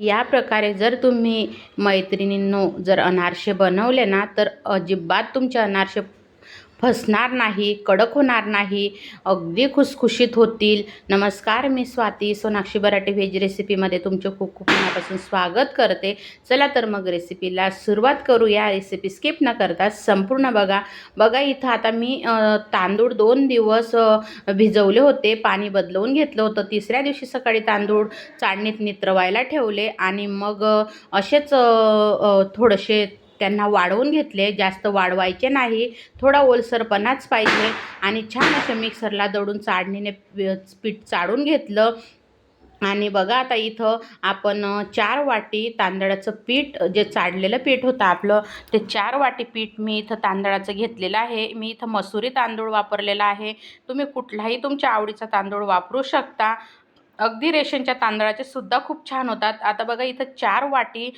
या प्रकारे जर तुम्ही मैत्रिणींनो जर अनारसे बनवले ना तर अजिबात तुमचे अनारसे फसणार नाही कडक होणार नाही अगदी खुसखुशीत होतील. नमस्कार मी स्वाती सोनाक्षी बराटे व्हेज रेसिपीमध्ये तुमचे खूप खूप मनापासून स्वागत करते. चला तर मग रेसिपीला सुरुवात करू या रेसिपी स्किप न करता संपूर्ण बघा. बघा इथं आता मी तांदूळ दोन दिवस भिजवले होते. पाणी बदलवून घेतलं होतं. तिसऱ्या दिवशी सकाळी तांदूळ चाळणीत नित्रवायला ठेवले आणि मग असेच थोडेसे त्यांना वाढवून घेतले. जास्त वाढवायचे नाही. थोडा ओलसरपणाच पाहिजे. आणि छान असं मिक्सरला दळून चाळणीने पीठ चाळून घेतलं. आणि बघा आता इथं आपण चार वाटी तांदळाचं पीठ जे चाढलेलं पीठ होतं आपलं ते चार वाटी पीठ मी इथं तांदळाचं घेतलेलं आहे. मी इथं मसुरी तांदूळ वापरलेला आहे. तुम्ही कुठलाही तुमच्या आवडीचा तांदूळ वापरू शकता. अगदी रेशनच्या तांदळाचे सुद्धा खूप छान होतात. आता बघा इथं चार वाटी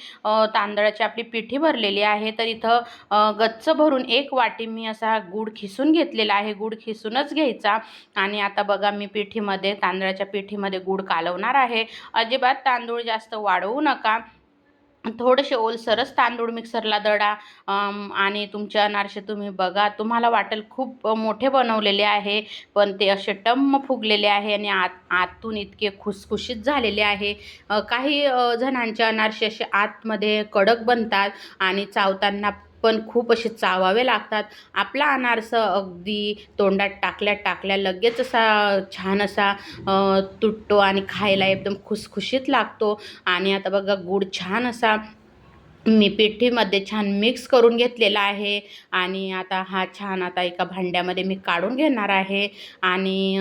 तांदळाची आपली पिठी भरलेली आहे. तर इथं गच्च भरून एक वाटी मी असा गूळ खिसून घेतलेला आहे. गूळ खिसूनच घ्यायचा. आणि आता बघा मी पिठीमध्ये तांदळाच्या पिठीमध्ये गूळ कालवणार आहे. अजिबात तांदूळ जास्त वाढवू नका. थोडेसे ओलसरच तांदूळ मिक्सरला दडा आणि तुमचे अनारसे तुम्ही बघा. तुम्हाला वाटेल खूप मोठे बनवलेले आहे पण ते असे टम्म फुगलेले आहे आणि आत आतून इतके खुसखुशीत झालेले आहे. काही जणांचे अनारसे असे आतमध्ये कडक बनतात आणि चावताना पण खूप असे चावावे लागतात. आपला अनारसा अगदी तोंडात टाकल्या टाकल्या लगेच असा छान असा तुटतो आणि खायला एकदम खुसखुशीत लागतो. आणि आता बघा गूळ छान असा मी पिठीमध्ये छान मिक्स करून घेतलेला आहे. आणि आता हा छान आता एका भांड्यामध्ये मी काढून घेणार आहे. आणि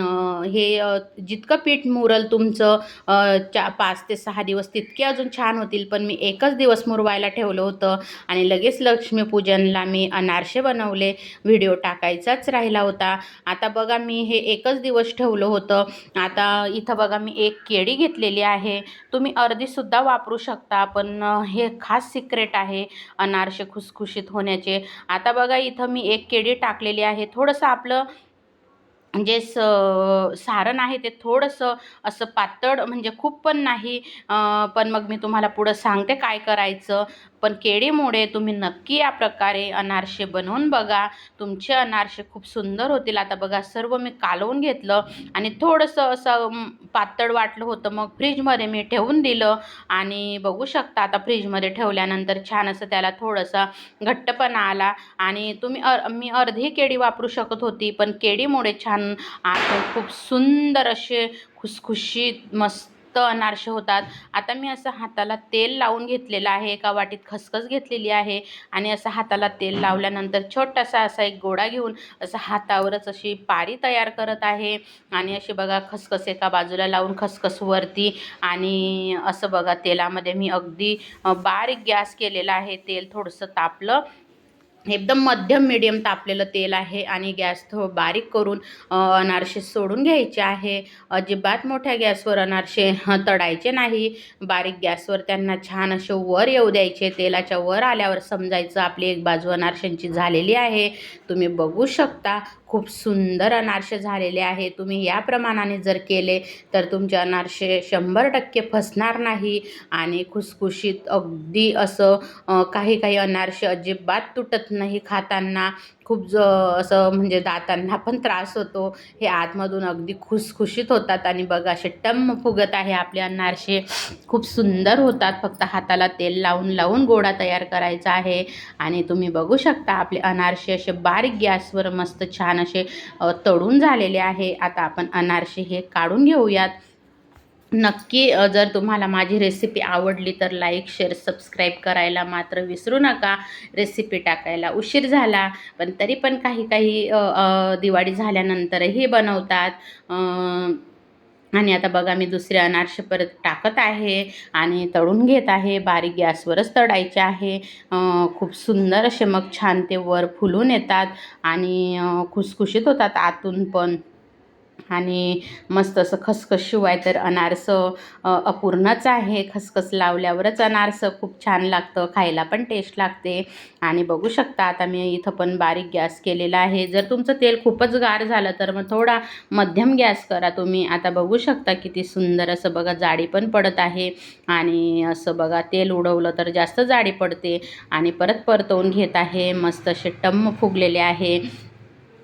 हे जितकं पीठ मुरल तुमचं चा पाच ते सहा दिवस तितके अजून छान होतील. पण मी एकच दिवस मुरवायला ठेवलं होतं. आणि लगेच लक्ष्मीपूजनला मी अनारसे बनवले. व्हिडिओ टाकायचाच राहिला होता. आता बघा मी हे एकच दिवस ठेवलं होतं. आता इथं बघा मी एक केळी घेतलेली आहे. तुम्ही अर्धीसुद्धा वापरू शकता. पण हे खास सिक्रेट आहे अनारसे खुसखुशीत होण्याचे. आता बघा इथं मी एक केळी टाकलेली आहे. थोडंसं आपलं जे स सारण आहे ते थोडंसं असं पातळ म्हणजे खूप पण नाही पण मग मी तुम्हाला पुढं सांगते काय करायचं. पण केळीमुळे तुम्ही नक्की या प्रकारे अनारसे बनवून बघा. तुमचे अनारसे खूप सुंदर होतील. आता बघा सर्व मी कालवून घेतलं आणि थोडंसं असं पातळ वाटलं होतं. मग फ्रीजमध्ये मी ठेवून दिलं आणि बघू शकता आता फ्रीजमध्ये ठेवल्यानंतर छान असं त्याला थोडंसं घट्टपणा आला आणि तुम्ही अ मी अर्धी केळी वापरू शकत होती पण केळीमुळे छान आता खूप सुंदर असे खुसखुशीत मस्त अनारसे होतात. आता मी असं हाताला तेल लावून घेतलेलं आहे. एका वाटीत खसखस घेतलेली आहे आणि असं हाताला तेल लावल्यानंतर छोटासा असा एक गोडा घेऊन असं हातावरच अशी पारी तयार करत आहे. आणि अशी बघा खसखस एका बाजूला लावून खसखस वरती आणि असं बघा तेलामध्ये मी अगदी बारीक गॅस केलेला आहे. तेल थोडंसं तापलं एकदम मध्यम मिडियम तापलेलं तेल आहे आणि गॅस थो बारीक करून अनारसे सोडून घ्यायचे आहे. अजिबात मोठ्या गॅसवर अनारसे तडायचे तळायचे नाही. बारीक गॅसवर त्यांना छान असे वर येऊ द्यायचे. तेलाच्या वर आल्यावर समजायचं आपली एक बाजू अनारशांची झालेली आहे. तुम्ही बघू शकता खूप सुंदर अनारसे झालेले आहे. तुम्ही या प्रमाणाने जर केले तर तुमचे अनारसे शंभर टक्के फसणार नाही. आणि खुसखुशीत अगदी असं काही काही अनारसे अजिबात तुटत नाही खाताना खूप ज असं म्हणजे दातांना पण त्रास होतो. हे आतमधून अगदी खुसखुशीत होतात आणि बघा असे टम्म फुगत आहे आपले अनारसे खूप सुंदर होतात. फक्त हाताला तेल लावून लावून गोडा तयार करायचा आहे. आणि तुम्ही बघू शकता आपले अनारसे असे बारीक गॅसवर मस्त छान असे तळून झालेले आहे. आता आपण अनारसे हे काढून घेऊयात. नक्की जर तुम्हाला माझी रेसिपी आवडली तर लाईक शेअर सबस्क्राईब करायला मात्र विसरू नका. रेसिपी टाकायला उशीर झाला पण तरी पण काही काही दिवाळी झाल्यानंतरही बनवतात. आणि आता बघा मी दुसरे अनारसे परत टाकत आहे आणि तळून घेत आहे. बारीक गॅसवरच तळायचे आहे. खूप सुंदर असे मग छान ते वर फुलून येतात आणि खुसखुशीत होतात आतून पण. आणि मस्त असं खसखस शिवाय तर अनारसं अपूर्णच आहे. खसखस लावल्यावरच अनारसं खूप छान लागतं खायला पण टेस्ट लागते. आणि बघू शकता आता मी इथं पण बारीक गॅस केलेला आहे. जर तुमचं तेल खूपच गार झालं तर मग थोडा मध्यम गॅस करा तुम्ही. आता बघू शकता किती सुंदर असं बघा जाडी पण पडत आहे. आणि असं बघा तेल उडवलं तर जास्त जाडी पडते. आणि परत परतवून घेत आहे. मस्त असे टम्म फुगलेले आहे.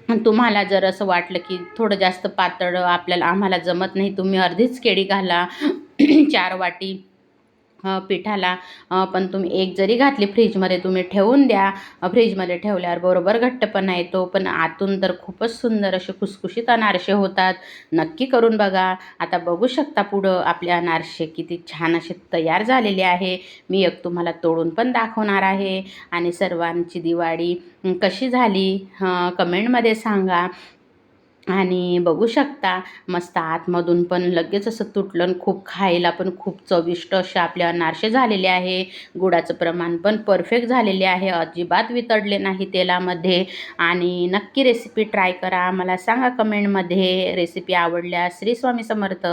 तुम्हाला जर असं वाटलं की थोडं जास्त पातळ आपल्याला आम्हाला जमत नाही तुम्ही अर्धीच केळी घाला. चार वाटी. पिठाला. पण तुम्ही एक जरी घातली फ्रीजमध्ये तुम्ही ठेवून द्या. फ्रीजमध्ये ठेवल्यावर बरोबर घट्टपणा येतो. पण आतून तर खूपच सुंदर असे खुसखुशीत अनारसे होतात. नक्की करून बघा. आता बघू शकता पुढं आपले अनारसे किती छान असे तयार झालेले आहे. मी एक तुम्हाला तोडून पण दाखवणार आहे. आणि सर्वांची दिवाळी कशी झाली? कमेंटमध्ये सांगा. आणि बघू शकता मस्त आतमधून पण लगेच असं तुटलं आणि खूप खायला पण खूप चविष्ट असे आपले अनारसे झालेले आहे. गुळाचं प्रमाण पण परफेक्ट झालेले आहे. अजिबात वितळले नाही तेलामध्ये. आणि नक्की रेसिपी ट्राय करा. मला सांगा कमेंटमध्ये रेसिपी आवडल्यास. श्री स्वामी समर्थ.